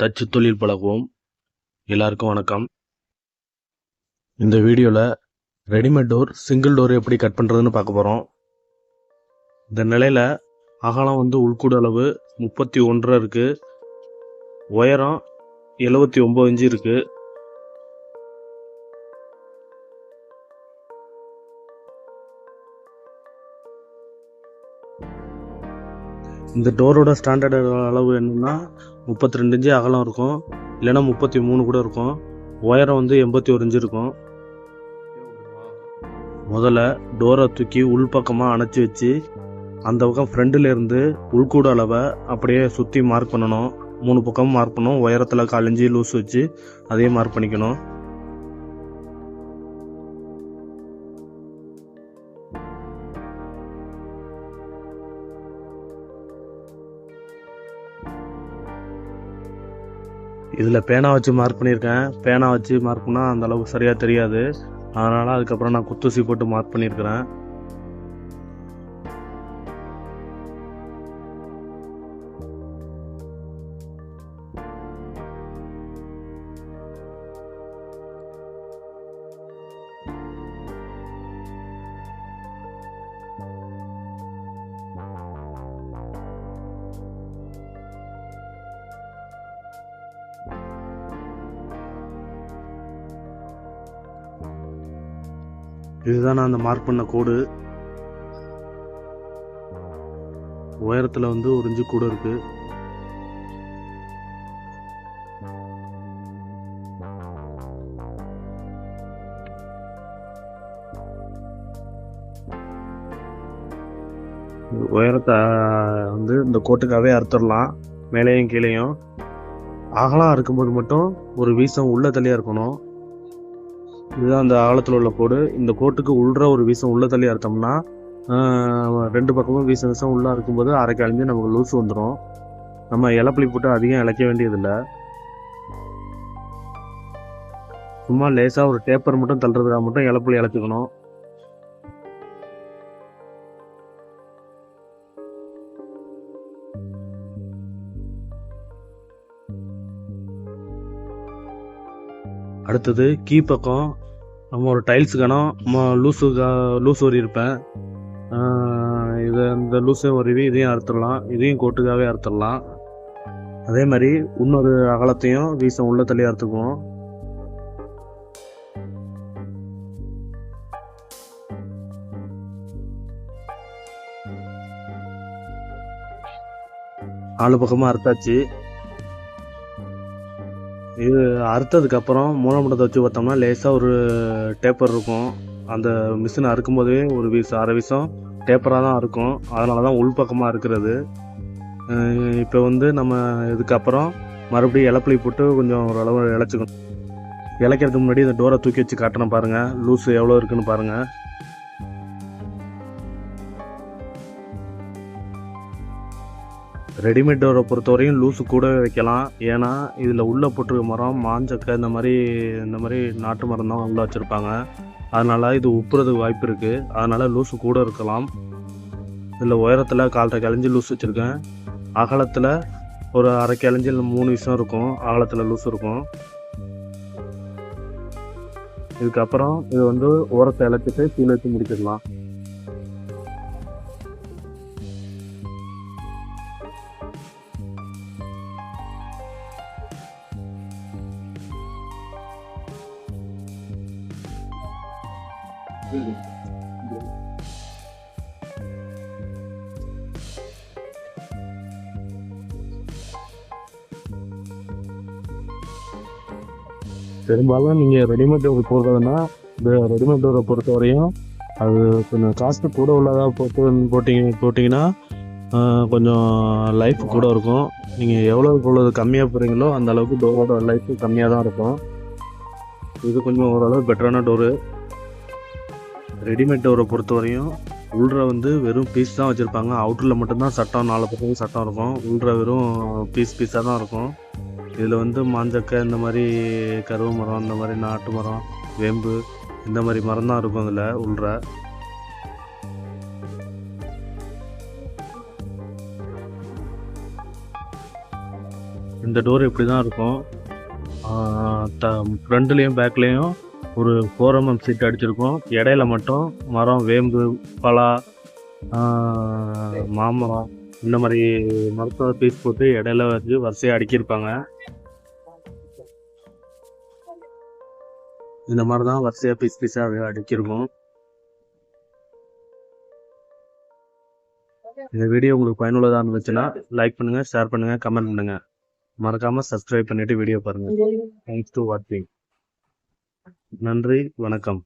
தச்சு தொழில் பழகுவோம். எல்லாருக்கும் வணக்கம். இந்த வீடியோவில் ரெடிமேட் டோர் சிங்கிள் டோர் எப்படி கட் பண்ணுறதுன்னு பார்க்க போகிறோம் இந்த நிலையில் அகலம் வந்து உள்கூடு அளவு முப்பத்தி ஒன்றரை இருக்குது உயரம் எழுபத்தி ஒம்பது இன்ச்சு இருக்குது இந்த டோரோட ஸ்டாண்டர்ட் அளவு என்னென்னா முப்பத்தி ரெண்டு இன்ச்சு அகலம் இருக்கும். இல்லைன்னா முப்பத்தி மூணு கூட இருக்கும். உயரம் வந்து எண்பத்தி ஒரு இன்ச்சு இருக்கும். முதல்ல டோரை தூக்கி உள்பக்கமாக அணைச்சி வச்சு அந்த பக்கம் ஃப்ரண்டில் இருந்து உள்கூட அளவை அப்படியே சுற்றி மார்க் பண்ணணும். மூணு பக்கமும் மார்க் பண்ணணும். உயரத்தில் காலஞ்சி லூஸ் வச்சு அதையும் மார்க் பண்ணிக்கணும். இதில் பேனா வச்சு மார்க் பண்ணியிருக்கேன். பேனா வச்சு மார்க் பண்ணால் அந்த அளவுக்கு சரியாக தெரியாது. அதனால் அதுக்கப்புறம் நான் குத்தூசி போட்டு மார்க் பண்ணியிருக்கிறேன். இதுதான் நான் அந்த மார்க் பண்ண கோடு உயரத்தில் வந்து ஒரு இன்ச்சு கூட இருக்கு. உயரத்தை வந்து இந்த கோட்டுக்காகவே அறுத்துடலாம். மேலேயும் கீழேயும். அகலாக இருக்கும்போது மட்டும் ஒரு வீசம் உள்ள தள்ளியாக இருக்கணும். இதுதான் அந்த ஆழத்தில் உள்ள கோடு. இந்த கோட்டுக்கு உள்ற ஒரு வீசம் உள்ள தள்ளி அறுத்தோம்னா ரெண்டு பக்கமும் வீசம் வீசம் உள்ளே இருக்கும்போது அரைக்கு அழிஞ்சு நமக்கு லூஸ் வந்துடும் நம்ம இலப்பளி போட்டு அதிகம் இழைக்க வேண்டியதில்லை. சும்மா லேசாக ஒரு டேப்பர் மட்டும் தள்ளுறதுக்காக மட்டும் இலப்பளி இழைச்சிக்கணும் அடுத்தது கீ பக்கம் நம்ம ஒரு டைல்ஸ் கணம் லூஸு லூஸ் ஒரு இருப்பேன். இதை இந்த லூஸையும் உருவி இதையும் அறுத்துடலாம். இதையும் கோட்டுக்காகவே அறுத்துடலாம். அதே மாதிரி இன்னொரு அகலத்தையும் வீசம் உள்ள தள்ளி அறுத்துக்குவோம். நாலு பக்கமாக அறுத்தாச்சு. இது அறுத்ததுக்கு அப்புறம் மூலமட்டத்தை வச்சு பார்த்தோம்னா லேசாக ஒரு டேப்பர் இருக்கும். அந்த மிஷின் அறுக்கும் போதே ஒரு வீசம் அரை வீசம் டேப்பராக தான் இருக்கும் அதனால தான் உள்பக்கமாக இருக்கிறது. இப்போ வந்து நம்ம இதுக்கப்புறம் மறுபடியும் இலப்பிளி போட்டு கொஞ்சம் ஓரளவு இழைச்சிக்கணும் இழைக்கிறதுக்கு முன்னாடி இந்த டோரை தூக்கி வச்சு காட்டணும் பாருங்கள் லூஸு எவ்வளோ இருக்குன்னு பாருங்கள் ரெடிமேட் டோரை பொறுத்தவரையும் லூஸு கூட வைக்கலாம். ஏன்னா இதில் உள்ளே போட்டிருக்க மரம் மாஞ்சக்க இந்த மாதிரி இந்த மாதிரி நாட்டு மரம் தான் உள்ளே வச்சுருப்பாங்க. அதனால் இது உப்புறதுக்கு வாய்ப்பு இருக்குது அதனால் லூஸு கூட இருக்கலாம். இதில் உயரத்தில் காலத்தை கிளஞ்சி லூஸ் வச்சுருக்கேன். அகலத்தில் ஒரு அரை கிளஞ்சி மூணு விஷயம் இருக்கும். அகலத்தில் லூஸ் இருக்கும். இதுக்கப்புறம் இது வந்து ஓரத்தை இழைச்சிட்டு கீழே வச்சு முடிச்சிடலாம். பெரும்பாலும் நீங்கள் ரெடிமேட் டோர் போடுறதுன்னா இந்த ரெடிமேட் டோரை பொறுத்த வரையும் அது கொஞ்சம் காஸ்ட்டு கூட உள்ளதாக போட்டு போட்டிங்க போட்டிங்கன்னா கொஞ்சம் லைஃப் கூட இருக்கும். நீங்கள் எவ்வளோக்கு எவ்வளோ கம்மியாக போகிறீங்களோ அந்த அளவுக்கு டோரோட லைஃப் கம்மியாக தான் இருக்கும். இது கொஞ்சம் ஓரளவு பெட்டரான டோரு ரெடிமேட் டோரை பொறுத்த வரையும் உள்ற வந்து வெறும் பீஸ் தான் வச்சுருப்பாங்க. அவுட்டரில் மட்டும்தான் சட்டம் நாலு பக்கம் சட்டம் இருக்கும். உள்ற வெறும் பீஸ் பீஸாக தான் இருக்கும். இதில் வந்து மாஞ்சக்கை இந்த மாதிரி கருவ மரம் இந்த மாதிரி நாட்டு மரம் வேம்பு இந்த மாதிரி மரம் தான் இருக்கும் அதில் உள்ற. இந்த டோர் இப்படி தான் இருக்கும் த ஃப்ரண்ட்லேயும் பேக்லேயும் ஒரு ஃபோர் எம்எம் சீட் அடிச்சிருக்கோம். இடையில மட்டும் மரம் வேம்பு பலா மாமரம் இந்த மாதிரி மரத்தோட பீஸ் போட்டு இடையில வச்சு வரிசையாக அடுக்கியிருப்பாங்க. இந்த மாதிரி தான் வரிசையாக பீஸ் பீஸாக அடுக்கியிருக்கோம். இந்த வீடியோ உங்களுக்கு பயனுள்ளதாக இருந்துச்சுன்னா லைக் பண்ணுங்கள் ஷேர் பண்ணுங்கள் கமெண்ட் பண்ணுங்கள் மறக்காமல் சப்ஸ்கிரைப் பண்ணிவிட்டு வீடியோ பாருங்கள் தேங்க்ஸ் டு வாட்சிங் நன்றி வணக்கம்.